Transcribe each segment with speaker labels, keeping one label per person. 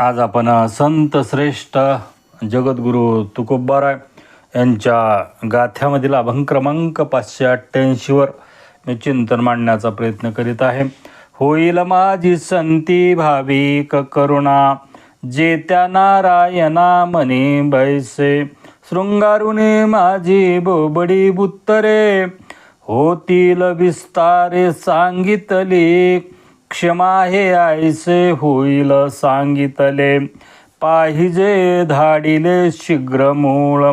Speaker 1: आज आपण संत श्रेष्ठ जगद्गुरू तुकोबाराय यांच्या गाथ्यामधील अभंग क्रमांक पाचशे अठ्ठ्याऐंशीवर मी चिंतन मांडण्याचा प्रयत्न करीत आहे. होईल माझी संती भाविक करुणा जे त्या नारायणा मने बैसे. शृंगारुणे माझी बोबडी बुत्तरे होतील विस्तारे सांगितली. क्षमा हे आईसे होईल सांगितले. पाहिजे धाडिले शीघ्र मूळ.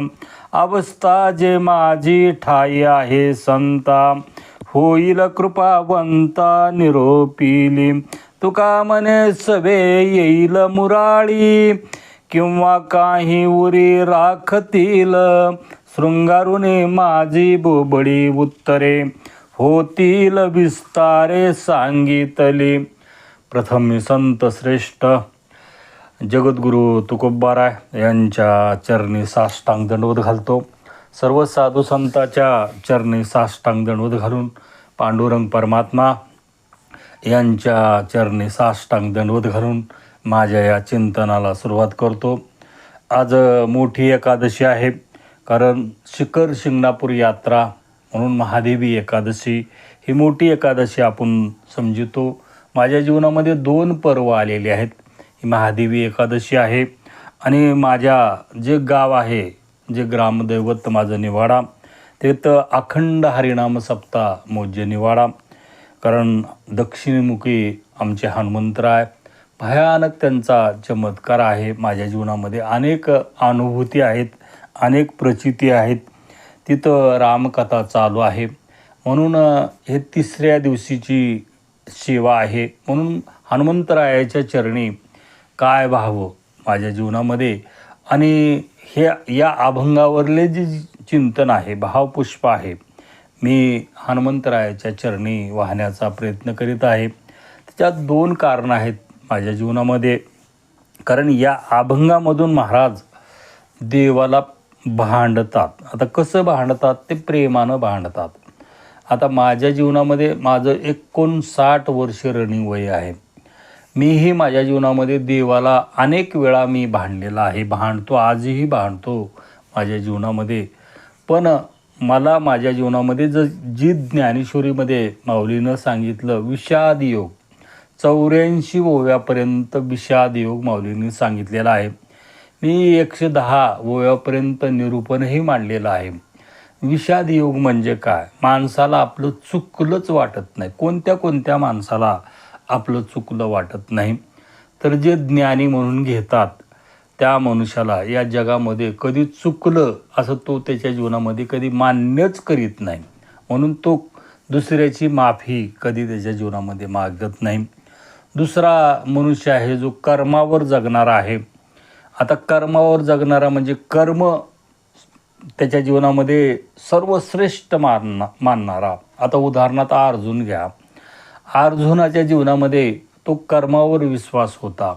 Speaker 1: अवस्था जे माझी ठाई आहे संता. होईल कृपावंता निरोपिली. तुका मने सवे येईल मुराळी. किंवा काही उरी राखतील. शृंगारुने माझी बोबडी उत्तरे. होतील विस्तारे सांगितले. प्रथम मी संत श्रेष्ठ जगद्गुरू तुकोबाराय यांच्या चरणी साष्टांग दंडवत घालतो. सर्व साधू संताच्या चरणी साष्टांग दंडवत घालून पांडुरंग परमात्मा यांच्या चरणी साष्टांग दंडवत घालून माझ्या या चिंतनाला सुरुवात करतो. आज मोठी एकादशी आहे. कारण शिखर शिंगणापूर यात्रा म्हणून महादेवी एकादशी ही मोठी एकादशी आपण समजतो. माझ्या जीवनामध्ये दोन पर्व आलेले आहेत. ही महादेवी एकादशी आहे आणि माझ्या जे गाव आहे जे ग्रामदैवत माझं निवाडा ते तर अखंड हरिनाम सप्ताह मोज्य निवाडा. कारण दक्षिणमुखी आमचे हनुमंतराय भयानक त्यांचा चमत्कार आहे. माझ्या जीवनामध्ये अनेक अनुभूती आहेत अनेक प्रचिती आहेत. तिथं रामकथा चालू आहे. म्हणून हे तिसऱ्या दिवशीची सेवा आहे. म्हणून हनुमंतरायाच्या चरणी काय व्हावं माझ्या जीवनामध्ये? आणि हे या अभंगावरले जे चिंतन आहे भावपुष्प आहे मी हनुमंतरायाच्या चरणी वाहण्याचा प्रयत्न करीत आहे. त्याच्यात दोन कारणं आहेत माझ्या जीवनामध्ये. कारण या अभंगामधून महाराज देवाला भांडतात. आता कसं भांडतात? ते प्रेमानं भांडतात. आता माझ्या जीवनामध्ये माझं एकोणसाठ वर्ष रनिंग वय आहे. मीही माझ्या जीवनामध्ये देवाला अनेक वेळा मी भांडलेला आहे. भांडतो आजही भांडतो माझ्या जीवनामध्ये. पण मला माझ्या जीवनामध्ये ज जी ज्ञानेश्वरीमध्ये माऊलीनं सांगितलं विषाद योग चौऱ्याऐंशी ओव्यापर्यंत विषाद योग माऊलींनी सांगितलेला आहे. मी एकशे दहा वयापर्यंत निरूपणही मांडलेलं आहे. विषाद योग म्हणजे काय? माणसाला आपलं चुकलंच वाटत नाही. कोणत्या कोणत्या माणसाला आपलं चुकलं वाटत नाही? तर जे ज्ञानी म्हणून घेतात त्या मनुष्याला या जगामध्ये कधी चुकलं असं तो त्याच्या जीवनामध्ये कधी मान्यच करीत नाही. म्हणून तो दुसऱ्याची माफी कधी त्याच्या जीवनामध्ये मागत नाही. दुसरा मनुष्य आहे जो कर्मावर जगणारा आहे. आता कर्मावर जगणारा म्हणजे कर्म त्याच्या जीवनामध्ये सर्वश्रेष्ठ मानना मानणारा. आता उदाहरणार्थ अर्जुन घ्या. अर्जुनाच्या जीवनामध्ये तो कर्मावर विश्वास होता.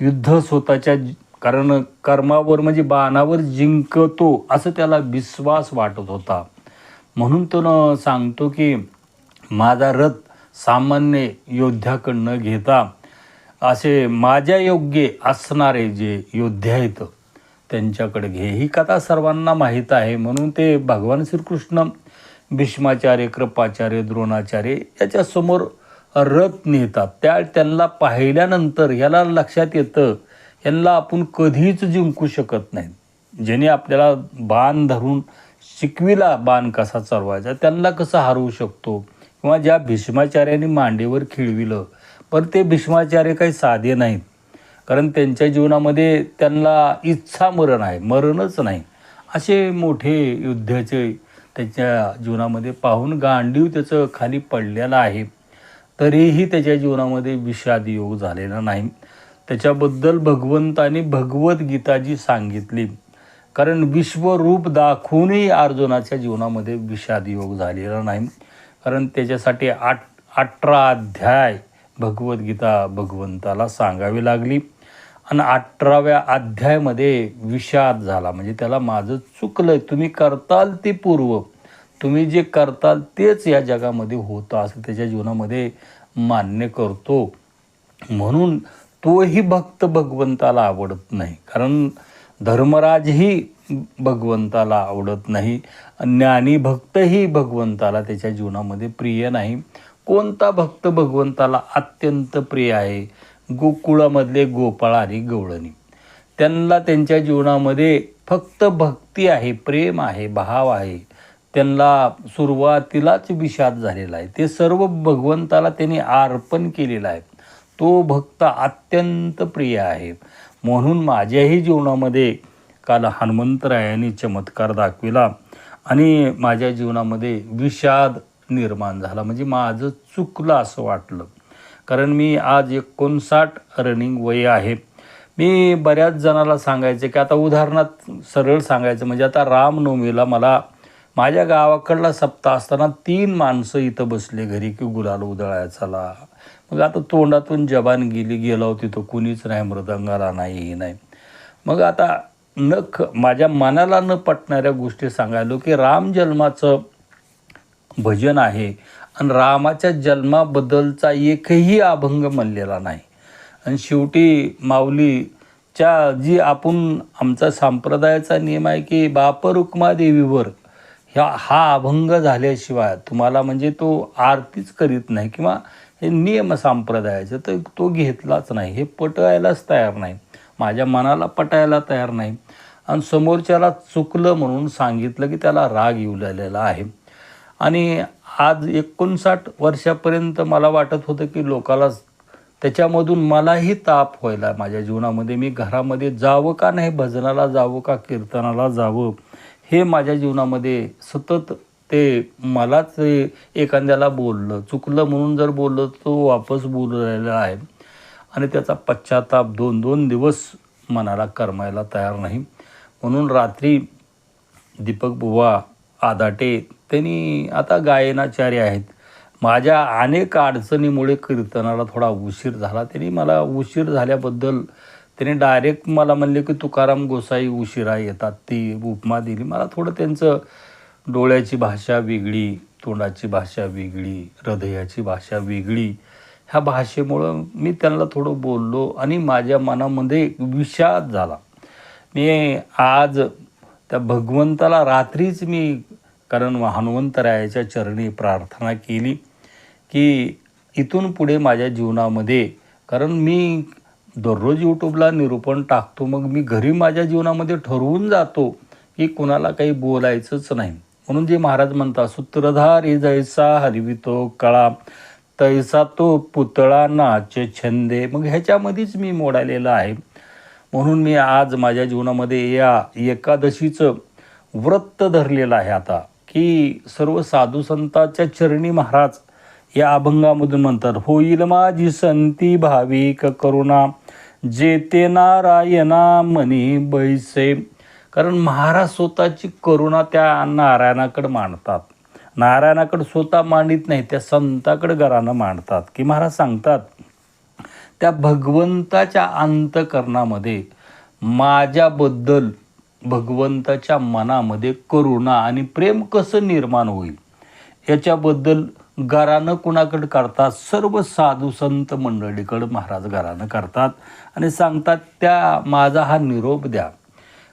Speaker 1: युद्ध स्वतःच्या कारण कर्मावर म्हणजे बाणावर जिंकतो असं त्याला विश्वास वाटत होता. म्हणून तो न सांगतो की माझा रथ सामान्य योद्ध्याकडनं घेता असे माझ्या योग्य असणारे जे योद्धे आहेत त्यांच्याकडे घे ही कथा सर्वांना माहीत आहे. म्हणून ते भगवान श्रीकृष्ण भीष्माचार्य कृपाचार्य द्रोणाचार्य याच्यासमोर रथ नेतात. त्या त्यांना पाहिल्यानंतर याला लक्षात येतं यांना आपण कधीच जिंकू शकत नाही. ज्याने आपल्याला बाण धरून शिकविला बाण कसा चालवायचा त्यांना कसं हरवू शकतो? किंवा ज्या भीष्माचार्याने मांडीवर खिळविलं पण ते भीष्माचार्य काही साधे नाहीत. कारण त्यांच्या जीवनामध्ये त्यांना इच्छा मरण आहे मरणच नाही. असे मोठे युद्धाचे त्याच्या जीवनामध्ये पाहून गांडीव त्याचं खाली पडलेलं आहे. तरीही त्याच्या जीवनामध्ये विषाद योग झालेला नाही. त्याच्याबद्दल भगवंताने भगवद्गीता जी सांगितली. कारण विश्वरूप दाखवूनही अर्जुनाच्या जीवनामध्ये विषाद योग झालेला नाही. कारण त्याच्यासाठी आठ अठरा अध्याय भगवद्गीता भगवंताला सांगावी लागली. आणि अठराव्या अध्यायामध्ये विषाद झाला. म्हणजे त्याला माझं चुकलं तुम्ही करताल ते पूर्व. तुम्ही जे करताल तेच या जगामध्ये होतं असं त्याच्या जीवनामध्ये मान्य करतो. म्हणून तोही भक्त भगवंताला आवडत नाही. कारण धर्मराजही भगवंताला आवडत नाही. ज्ञानी भक्तही भगवंताला त्याच्या जीवनामध्ये प्रिय नाही. कोणता भक्त भगवंताला अत्यंत प्रिय आहे? गोकुळामधले गोपाळ आणि गवळणी. त्यांना त्यांच्या जीवनामध्ये फक्त भक्ती आहे प्रेम आहे भाव आहे. त्यांना सुरुवातीलाच विषाद झालेला आहे. ते सर्व भगवंताला त्यांनी अर्पण केलेलं आहे. तो भक्त अत्यंत प्रिय आहे. म्हणून माझ्याही जीवनामध्ये काल हनुमंतरायाने चमत्कार दाखविला आणि माझ्या जीवनामध्ये विषाद निर्माण झाला. म्हणजे माझं चुकलं असं वाटलं. कारण मी आज एकोणसाठ रनिंग वय आहे. मी बऱ्याच जणाला सांगायचे की आता उदाहरणार्थ सरळ सांगायचं म्हणजे आता रामनवमीला मला माझ्या गावाकडला सप्ताह असताना तीन माणसं इथं बसले घरी की गुलाल उधळाय चला. मग आता तोंडातून जबान गेली गेलो तिथं कुणीच नाही मृदंगाला नाही हे नाही. मग आता न ख माझ्या मनाला न पटणाऱ्या गोष्टी सांगायलो की राम जन्माचं भजन आहे. आणि रामाच्या जन्माबद्दलचा एकही अभंग म्हणलेला नाही. आणि शेवटी माऊलीच्या जी आपण आमचा संप्रदायाचा नियम आहे की बाप रुक्मादेवीवर ह्या हा अभंग झाल्याशिवाय तुम्हाला म्हणजे तो आरतीच करीत नाही किंवा हे नियम संप्रदायाचं तर तो घेतलाच नाही. हे पटायलाच तयार नाही. माझ्या मनाला पटायला तयार नाही. आणि समोरच्याला चुकलं म्हणून सांगितलं की त्याला राग येऊ लागलेला आहे. आणि आज एकोणसाठ वर्षापर्यंत मला वाटत होतं की लोकाला त्याच्यामधून मलाही ताप व्हायला माझ्या जीवनामध्ये. मी घरामध्ये जावं का नाही भजनाला जावं का कीर्तनाला जावं हे माझ्या जीवनामध्ये सतत ते मलाच एखाद्याला बोललं चुकलं म्हणून जर बोललं तो वापस बोललेला आहे. आणि त्याचा पश्चाताप दोन दोन दिवस मनाला करमायला तयार नाही. म्हणून रात्री दीपक बुवा आदाटे त्यांनी आता गायनाचार्य आहेत. माझ्या अनेक अडचणीमुळे कीर्तनाला थोडा उशीर झाला. त्यांनी मला उशीर झाल्याबद्दल त्यांनी डायरेक्ट मला म्हणले की तुकाराम गोसाई उशिरा येतात. ती उपमा दिली. मला थोडं त्यांचं डोळ्याची भाषा वेगळी तोंडाची भाषा वेगळी हृदयाची भाषा वेगळी ह्या भाषेमुळं मी त्यांना थोडं बोललो आणि माझ्या मनामध्ये एक विषाद झाला. मी आज त्या भगवंताला रात्रीच मी कारण हनुमंतरायाच्या चरणी प्रार्थना केली की इथून पुढे माझ्या जीवनामध्ये कारण मी दररोज यूट्यूबला निरूपण टाकतो मग मी घरी माझ्या जीवनामध्ये ठरवून जातो की कुणाला काही बोलायचंच नाही. म्हणून जे महाराज म्हणतात सूत्रधारी जैसा हरवितो कळा तैसा तो पुतळा नाचे छंदे. मग ह्याच्यामध्येच मी मोडालेला आहे. म्हणून मी आज माझ्या जीवनामध्ये या एकादशीचं व्रत धरलेलं आहे आता. की सर्व साधू संतांच्या चरणी महाराज या अभंगामधून म्हणतात होईल माझी संती भाविक करुणा जेते नारायणा मनी बैसे. कारण महाराज स्वतःची करुणा त्या नारायणाकडे मांडतात. नारायणाकडे स्वतः मांडित नाही त्या संताकडे घरानं मांडतात. की महाराज सांगतात त्या भगवंताच्या अंतकरणामध्ये माझ्याबद्दल भगवंताच्या मनामध्ये करुणा आणि प्रेम कसं निर्माण होईल? याच्याबद्दल घरानं कुणाकडे करतात? सर्व साधू संत मंडळीकडं महाराज घरानं करतात आणि सांगतात त्या माझा हा निरोप द्या.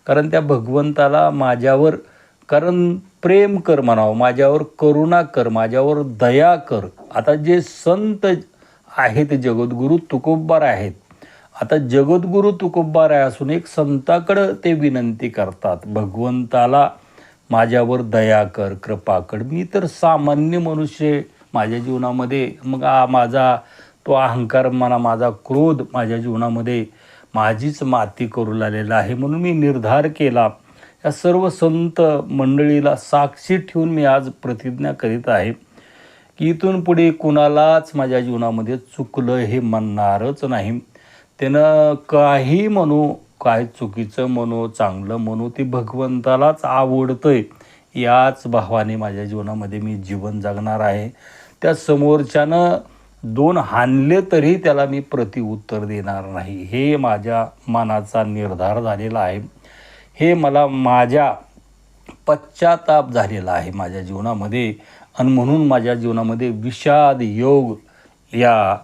Speaker 1: कारण त्या भगवंताला माझ्यावर कारण प्रेम कर म्हणावं माझ्यावर करुणा कर माझ्यावर दया कर. आता जे संत आहेत जगद्गुरू तुकोब्बार आहेत आता जगद्गुरू तुकोब्बार असून एक संताकडं ते विनंती करतात भगवंताला माझ्यावर दया कर कृपा कर. मी तर सामान्य मनुष्य माझ्या जीवनामध्ये मग आ माझा तो अहंकार म्हणा माझा क्रोध माझ्या जीवनामध्ये माझीच माती करू लागलेला आहे म्हणून मी निर्धार केला. या सर्व संत मंडळीला साक्षी ठेवून मी आज प्रतिज्ञा करीत आहे की इथून पुढे कुणालाच माझ्या जीवनामध्ये चुकलं हे म्हणणारच नाही. त्यानं काही म्हणू काय चुकीचं म्हणू चांगलं म्हणू ते भगवंतालाच आवडतं आहे याच भावाने माझ्या जीवनामध्ये मी जीवन जगणार आहे. त्या समोरच्यानं दोन हाणले तरी त्याला मी प्रतिउत्तर देणार नाही. हे माझ्या मनाचा निर्धार झालेला आहे. हे मला माझ्या पश्चाताप झालेला आहे माझ्या जीवनामध्ये. आणि म्हणून माझ्या जीवनामध्ये विषाद योग या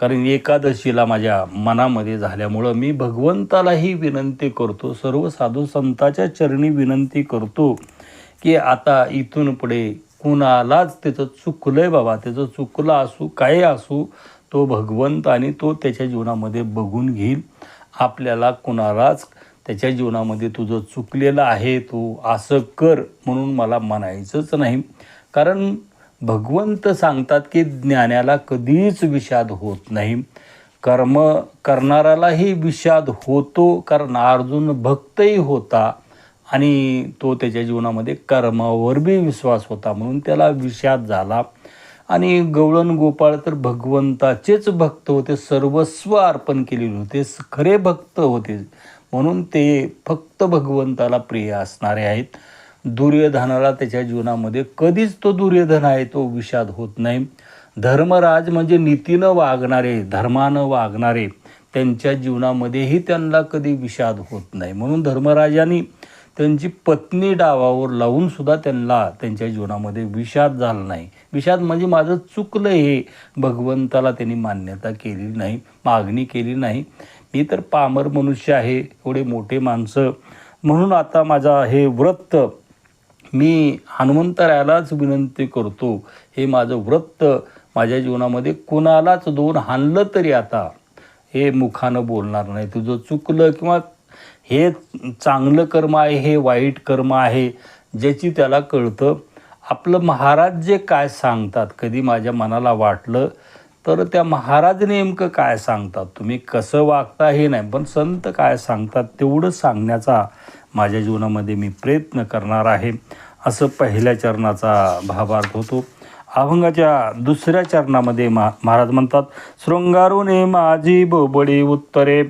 Speaker 1: कारण एकादशीला माझ्या मनामध्ये झाल्यामुळं मी भगवंतालाही विनंती करतो सर्व साधू संताच्या चरणी विनंती करतो की आता इथून पुढे कुणालाच त्याचं चुकलं आहे बाबा त्याचं चुकलं असू काय असू तो भगवंत आणि तो त्याच्या जीवनामध्ये बघून घेईल. आपल्याला कुणालाच त्याच्या जीवनामध्ये तुझं चुकलेलं आहे तू असं कर म्हणून मला म्हणायचंच नाही. कारण भगवंत सांगतात की ज्ञानाला कधीच विषाद होत नाही. कर्म करणाऱ्यालाही विषाद होतो कारण अर्जुन भक्तही होता आणि तो त्याच्या जीवनामध्ये कर्मावर बी विश्वास होता म्हणून त्याला विषाद झाला. आणि गवळण गोपाळ तर भगवंताचेच भक्त होते सर्वस्व अर्पण केलेले होते खरे भक्त होते. म्हणून ते फक्त भगवंताला प्रिय असणारे आहेत. दुर्योधनाला त्याच्या जीवनामध्ये कधीच तो दुर्योधन आहे तो विषाद होत नाही. धर्मराज म्हणजे नीतीनं वागणारे धर्मानं वागणारे त्यांच्या जीवनामध्येही त्यांना कधी विषाद होत नाही. म्हणून धर्मराजांनी त्यांची पत्नी डावावर लावून सुद्धा त्यांना त्यांच्या जीवनामध्ये विषाद झाला नाही. विषाद म्हणजे माझं चुकलं हे भगवंताला त्यांनी मान्यता केली नाही मागणी केली नाही. मी तर पामर मनुष्य आहे एवढे मोठे माणसं. म्हणून आता माझा हे व्रत मी हनुमंतरायालाच विनंती करतो हे माझं व्रत माझ्या जीवनामध्ये कोणालाच दोन हाणलं तरी आता हे मुखानं बोलणार नाही. तुझं चुकलं किंवा हे चांगलं कर्म आहे हे वाईट कर्म आहे ज्याची त्याला कळतं. आपलं महाराज जे काय सांगतात कधी माझ्या मनाला वाटलं तर त्या महाराज नेमकं काय सांगतात? तुम्ही कसं वागता हे नाही पण संत काय सांगतात तेवढं सांगण्याचा माझ्या जीवनामध्ये मी प्रयत्न करणार आहे असं पहिल्या चरणाचा भावार्थ होतो. अभंगाच्या दुसऱ्या चरणामध्ये मा महाराज म्हणतात शृंगारूने माझी बोबडी उत्तरे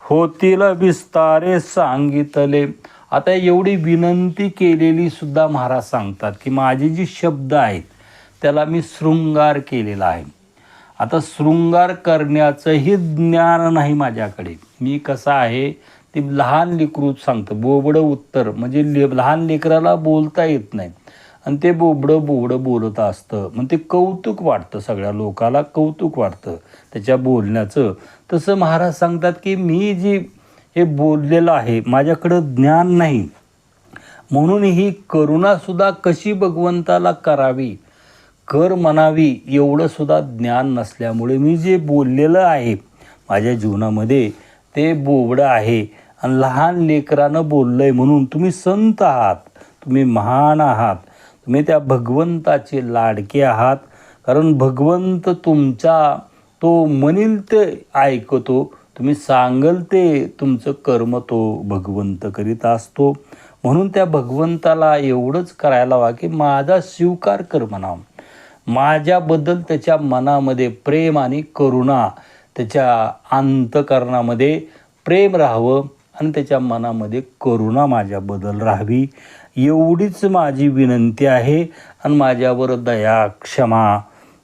Speaker 1: होतील विस्तारे सांगितले. आता एवढी विनंती केलेली सुद्धा महाराज सांगतात की माझे जी शब्द आहेत त्याला मी शृंगार केलेला आहे. आता शृंगार करण्याचंही ज्ञान नाही माझ्याकडे. मी कसा आहे ते लहान लेकरूच सांगतं बोबडं उत्तर. म्हणजे ले लहान लेकराला बोलता येत नाही. आणि ते बोबडं बोबडं बोलत असतं. मग ते कौतुक वाटतं सगळ्या लोकाला कौतुक वाटतं त्याच्या बोलण्याचं. तसं महाराज सांगतात की मी जी हे बोललेलं आहे माझ्याकडं ज्ञान नाही. म्हणून ही करुणासुद्धा कशी भगवंताला करावी? कर म्हणावी एवढंसुद्धा ज्ञान नसल्यामुळे मी जे बोललेलं आहे माझ्या जीवनामध्ये ते बोबडं आहे. आणि लहान लेकरानं बोललं आहे म्हणून तुम्ही संत आहात. तुम्ही महान आहात. तुम्ही त्या भगवंताचे लाडके आहात. कारण भगवंत तुमचा तो म्हणील ते ऐकतो. तुम्ही सांगल ते तुमचं कर्म तो भगवंत करीत असतो. म्हणून त्या भगवंताला एवढंच करायला हवा की माझा स्वीकार कर म्हणावं. माझ्याबद्दल त्याच्या मनामध्ये प्रेम आणि करुणा त्याच्या अंतकरणामध्ये प्रेम राहावं. आणि त्याच्या मनामध्ये करुणा माझ्याबद्दल राहावी. एवढीच माझी विनंती आहे आणि माझ्यावर दया क्षमा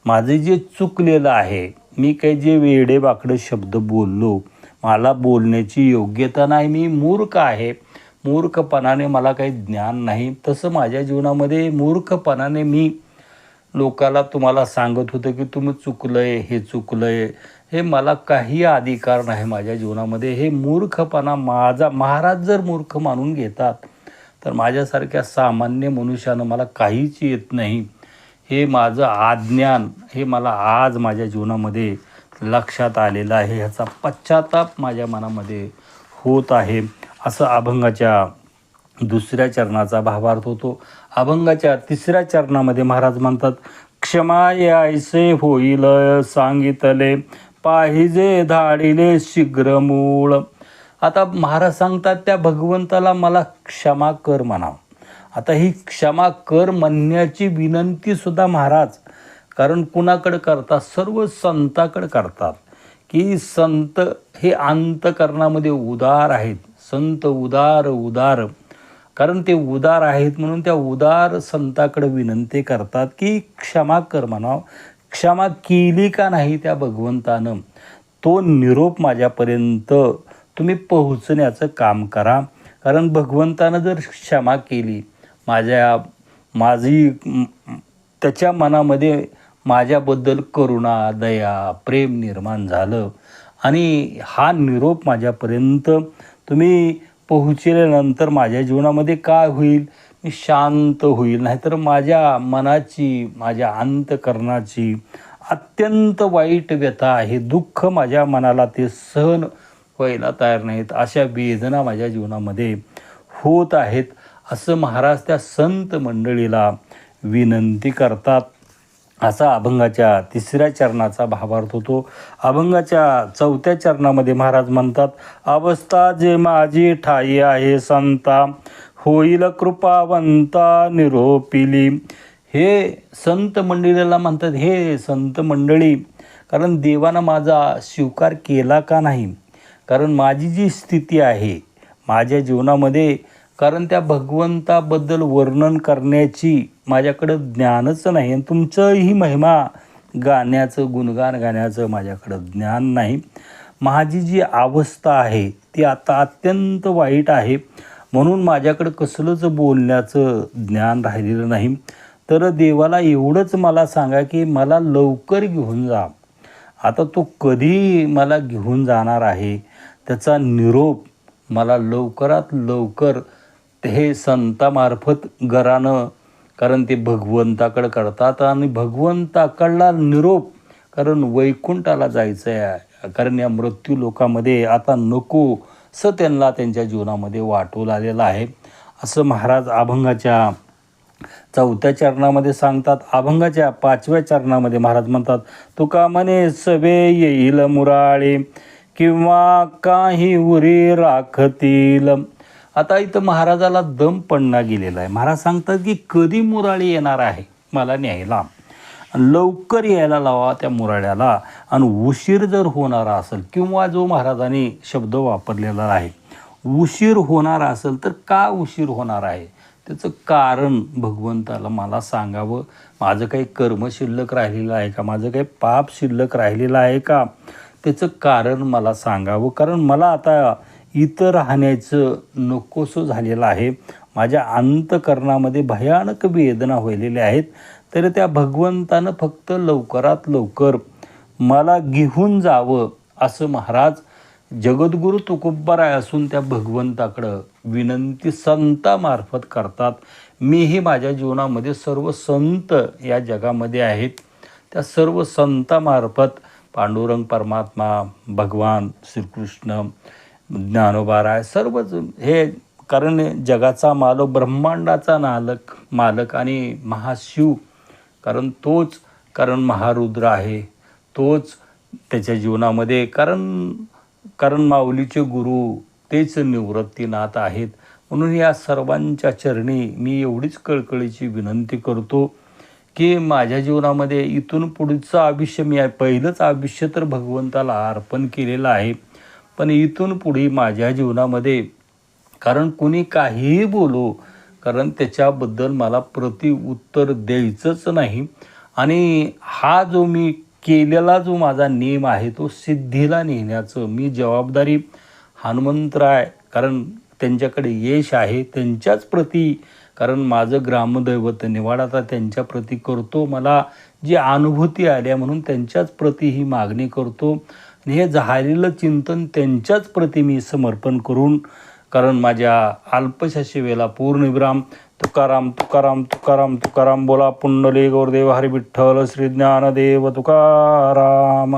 Speaker 1: माझे जे चुकलेलं आहे मी काही जे वेडेबाकडे शब्द बोललो मला बोलण्याची योग्यता नाही मी मूर्ख आहे. मूर्खपणाने मला काही ज्ञान नाही. तसं माझ्या जीवनामध्ये मूर्खपणाने मी लोकाला तुम्हाला सांगत होतं की तुम्ही चुकलं आहे हे चुकलं आहे हे मला काही अधिकार नाही माझ्या जीवनामध्ये. हे मूर्खपणा माझा महाराज जर मूर्ख मानून घेतात तर माझ्यासारख्या सामान्य मनुष्यानं मला काहीच येत नाही. हे माझं आज्ञान हे मला आज माझ्या जीवनामध्ये लक्षात आलेलं आहे. ह्याचा पश्चाताप माझ्या मनामध्ये होत आहे. असं अभंगाच्या दुसऱ्या चरणाचा भावार्थ होतो. अभंगाच्या तिसऱ्या चरणामध्ये महाराज म्हणतात क्षमा यायसे होईल सांगितले पाहिजे धाडिले शीघ्र मूळ. आता महाराज सांगतात त्या भगवंताला मला क्षमा कर म्हणावं. आता ही क्षमा कर म्हणण्याची विनंतीसुद्धा महाराज कारण कुणाकडे करतात? सर्व संताकडे करतात. की संत हे अंतकरणामध्ये उदार आहेत. संत उदार उदार. कारण ते उदार आहेत म्हणून त्या उदार संताकडे विनंती करतात की क्षमा कर म्हणावं. क्षमा केली का नाही त्या भगवंतानं तो निरोप माझ्यापर्यंत तुम्ही पोहोचण्याचं काम करा. कारण भगवंतानं जर क्षमा केली माझ्या माझी त्याच्या मनामध्ये माझ्याबद्दल करुणा दया प्रेम निर्माण झालं आणि हा निरोप माझ्यापर्यंत तुम्ही पोहोचल्यानंतर माझ्या जीवनामध्ये काय होईल? मी शांत होईल नाहीतर माझ्या मनाची माझ्या अंतकरणाची अत्यंत वाईट व्यथा आहे. दुःख माझ्या मनाला ते सहन व्हायला तयार नाहीत. अशा वेदना माझ्या जीवनामध्ये होत आहेत असं महाराज त्या संत मंडळीला विनंती करतात. असा अभंगाच्या तिसऱ्या चरणाचा भावार्थ होतो. अभंगाच्या चौथ्या चरणामध्ये महाराज म्हणतात अवस्था जे माझी ठाई आहे संता होईल कृपावंता निरोपिली. हे संत मंडळीला म्हणतात हे संत मंडळी कारण देवानं माझा स्वीकार केला का नाही? कारण माझी जी स्थिती आहे माझ्या जीवनामध्ये कारण त्या भगवंताबद्दल वर्णन करण्याची माझ्याकडं ज्ञानच नाही आणि तुमचंही महिमा गाण्याचं गुणगान गाण्याचं माझ्याकडं ज्ञान नाही. माझी जी अवस्था आहे ती आता अत्यंत वाईट आहे. म्हणून माझ्याकडं कसलंच बोलण्याचं ज्ञान राहिलेलं नाही. तर देवाला एवढंच मला सांगा की मला लवकर घेऊन जा. आता तो कधी मला घेऊन जाणार आहे? त्याचा निरोप मला लवकरात लवकर हे संतामार्फत गरानं कारण ते भगवंताकडं करतात आणि भगवंताकडला निरोप कारण वैकुंठाला जायचं आहे कारण या मृत्यू लोकामध्ये आता नको असं त्यांना त्यांच्या जीवनामध्ये वाटू लागलेलं आहे. असं महाराज अभंगाच्या चौथ्या चरणामध्ये सांगतात. अभंगाच्या पाचव्या चरणामध्ये महाराज म्हणतात तुका म्हणे सवे येईल मुराळे किंवा काही उरी राखतील. आता इथं महाराजाला दम पडणा गेलेला आहे. महाराज सांगतात की कधी मुराळी येणार आहे? मला न्यायला. लवकर यायला लावा त्या मुराळ्याला आणि उशीर जर होणारा असेल किंवा जो महाराजांनी शब्द वापरलेला आहे उशीर होणार असेल तर का उशीर होणार आहे? त्याचं कारण भगवंताला मला सांगावं. माझं काही कर्म शिल्लक राहिलेलं आहे का? माझं काही पाप शिल्लक राहिलेलं आहे का? त्याचं कारण मला सांगावं. कारण मला आता इथं राहण्याचं नकोसं झालेलं आहे. माझ्या अंतकरणामध्ये भयानक वेदना व्हायलेल्या आहेत. तर त्या भगवंतानं फक्त लवकरात लवकर मला घेऊन जावं असं महाराज जगद्गुरु तुकोबाराय असून त्या भगवंताकडं विनंती संतामार्फत करतात. मीही माझ्या जीवनामध्ये सर्व संत या जगामध्ये आहेत. त्या सर्व संतामार्फत पांडुरंग परमात्मा भगवान श्रीकृष्ण ज्ञानोबाराय सर्वच हे कारण जगाचा मालक ब्रह्मांडाचा नालक मालक आणि महाशिव कारण तोच कारण महारुद्र आहे तोच त्याच्या जीवनामध्ये कारण कारण माऊलीचे गुरु तेच निवृत्तीनाथ आहेत. म्हणून या सर्वांच्या चरणी मी एवढीच कळकळीची विनंती करतो की माझ्या जीवनामध्ये इथून पुढचं आयुष्य मी आहे पहिलंच आयुष्य तर भगवंताला अर्पण केलेलं आहे. पण इथून पुढे माझ्या जीवनामध्ये कारण कुणी काहीही बोलो कारण त्याच्याबद्दल मला प्रतिउत्तर द्यायचंच नाही. आणि हा जो मी केलेला जो माझा नेम आहे तो सिद्धीला नेण्याचं मी जबाबदारी हनुमंतराय कारण त्यांच्याकडे यश आहे त्यांच्याच प्रती कारण माझं ग्रामदैवत निवाडाचा त्यांच्या प्रती करतो. मला जी अनुभूती आल्या म्हणून त्यांच्याच प्रती ही मागणी करतो. आणि हे झालेलं चिंतन त्यांच्याच प्रती मी समर्पण करून कारण माझ्या अल्पशा सेवेला पूर्णविराम तुकाराम तुकाराम तुकाराम तुकाराम बोला पुंडली गौरदेव हरिविठ्ठल श्रीज्ञानदेव श्री ज्ञानदेव तुकाराम.